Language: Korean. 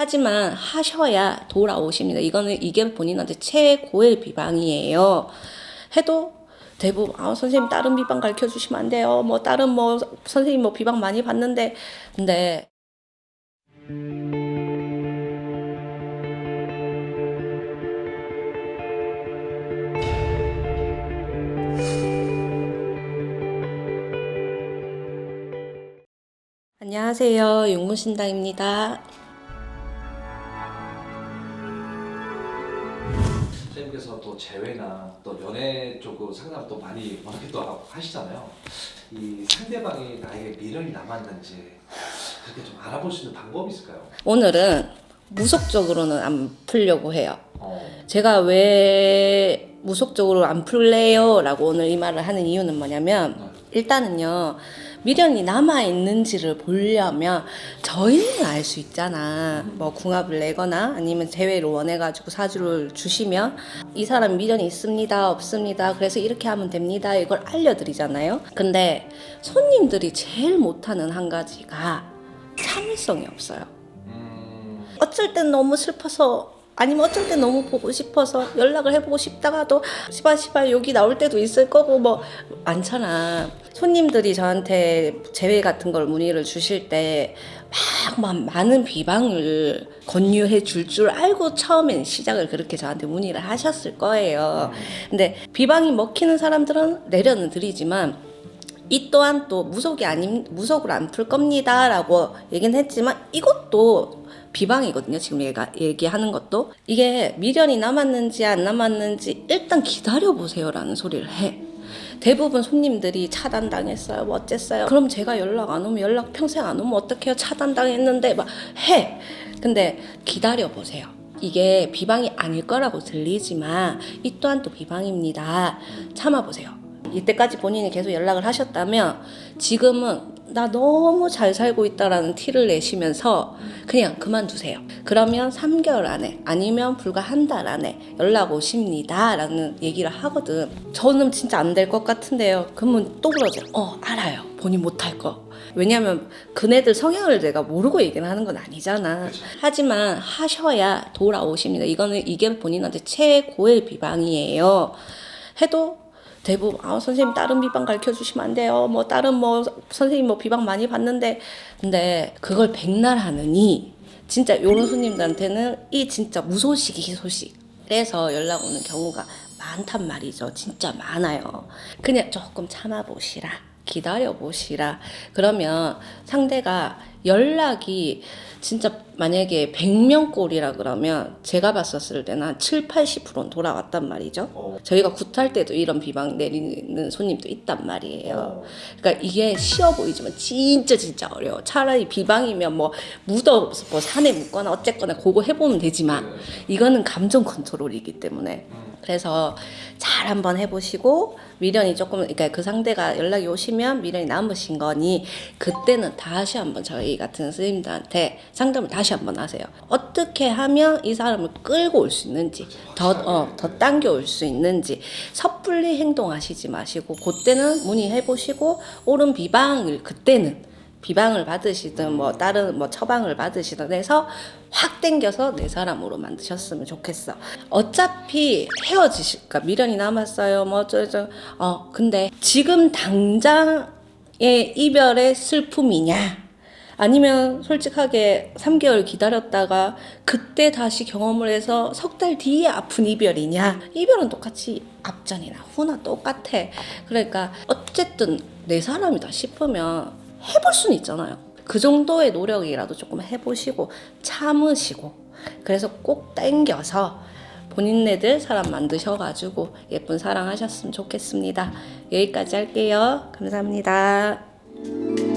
하지만 하셔야 돌아오십니다. 이거는 이게 본인한테 최고의 비방이에요. 해도 대부분 아 선생님 다른 비방 가르쳐 주시면 안 돼요. 뭐 다른 뭐 선생님 뭐 비방 많이 받는데 근데 안녕하세요. 윤무신당입니다. 선생님께서 또 재회나 또 연애 쪽으로 상담 또 많이 어떻게 또 하- 하시잖아요. 이 상대방이 나에게 미련이 남았는지 그렇게 좀 알아볼 수 있는 방법이 있을까요? 오늘은 무속적으로는 안 풀려고 해요. 어, 제가 왜 무속적으로 안 풀래요? 라고 오늘 이 말을 하는 이유는 뭐냐면 일단은요 미련이 남아 있는지를 보려면 저희는 알 수 있잖아. 뭐 궁합을 내거나 아니면 재회를 원해가지고 사주를 주시면 이 사람 미련이 있습니다 없습니다. 그래서 이렇게 하면 됩니다. 이걸 알려드리잖아요. 근데 손님들이 제일 못하는 한 가지가 참을성이 없어요. 음, 어쩔 땐 너무 슬퍼서 아니면 어쩔 땐 너무 보고 싶어서 연락을 해보고 싶다가도 시발 시발 여기 나올 때도 있을 거고 뭐 많잖아. 손님들이 저한테 재회 같은 걸 문의를 주실 때 막, 막 많은 비방을 권유해 줄 줄 알고 처음엔 시작을 그렇게 저한테 문의를 하셨을 거예요. 근데 비방이 먹히는 사람들은 내려는 드리지만 이 또한 또 무속이 아닌 무속으로 안풀 겁니다라고 얘기는 했지만 이것도 비방이거든요. 지금 얘가 얘기하는 것도 이게 미련이 남았는지 안 남았는지 일단 기다려 보세요라는 소리를 해. 대부분 손님들이 차단당했어요. 뭐 어쨌어요. 그럼 제가 연락 안 오면 연락 평생 안 오면 어떡해요? 차단당했는데 막 해. 근데 기다려 보세요. 이게 비방이 아닐 거라고 들리지만 이 또한 또 비방입니다. 참아 보세요. 이때까지 본인이 계속 연락을 하셨다면 지금은 나 너무 잘 살고 있다라는 티를 내시면서 그냥 그만두세요. 그러면 3개월 안에 아니면 불과 한 달 안에 연락 오십니다. 라는 얘기를 하거든. 저는 진짜 안 될 것 같은데요. 그러면 또 그러죠. 어, 알아요. 본인 못할 거. 왜냐면 그네들 성향을 내가 모르고 얘기를 하는 건 아니잖아. 하지만 하셔야 돌아오십니다. 이거는 이게 본인한테 최고의 비방이에요. 해도 대부분 아 선생님 다른 비방 가르쳐 주시면 안 돼요. 뭐 다른 뭐 선생님 뭐 비방 많이 받는데 근데 그걸 백날 하느니 진짜 요런 손님들한테는 이 진짜 무소식이 희소식. 그래서 연락 오는 경우가 많단 말이죠. 진짜 많아요. 그냥 조금 참아 보시라. 기다려 보시라. 그러면 상대가 연락이 진짜 만약에 100명 꼴이라 그러면 제가 봤었을 때는 한 7, 80%는 돌아왔단 말이죠. 어, 저희가 굿할 때도 이런 비방 내리는 손님도 있단 말이에요. 어, 그러니까 이게 쉬워 보이지만 진짜 진짜 어려워. 차라리 비방이면 뭐 묻어 뭐 산에 묻거나 어쨌거나 그거 해보면 되지만 이거는 감정 컨트롤이기 때문에 음, 그래서 잘 한번 해보시고 미련이 조금 그러니까 그 상대가 연락이 오시면 미련이 남으신 거니 그때는 다시 한번 저희 같은 선생님들한테 상담을 다시 한번 하세요. 어떻게 하면 이 사람을 끌고 올 수 있는지 더 어, 더 당겨 올 수 있는지 섣불리 행동하시지 마시고 그때는 문의해 보시고 옳은 비방을 그때는 비방을 받으시든 뭐 다른 뭐 처방을 받으시든 해서 확 땡겨서 내 사람으로 만드셨으면 좋겠어. 어차피 헤어지실, 그러니까 미련이 남았어요. 뭐 어쩌죠. 어, 근데 지금 당장의 이별의 슬픔이냐? 아니면 솔직하게 3개월 기다렸다가 그때 다시 경험을 해서 석 달 뒤에 아픈 이별이냐? 이별은 똑같이 앞전이나 후나 똑같아. 그러니까 어쨌든 내 사람이다 싶으면 해볼 수는 있잖아요. 그 정도의 노력이라도 조금 해보시고 참으시고 그래서 꼭 땡겨서 본인네들 사람 만드셔가지고 예쁜 사랑하셨으면 좋겠습니다. 여기까지 할게요. 감사합니다.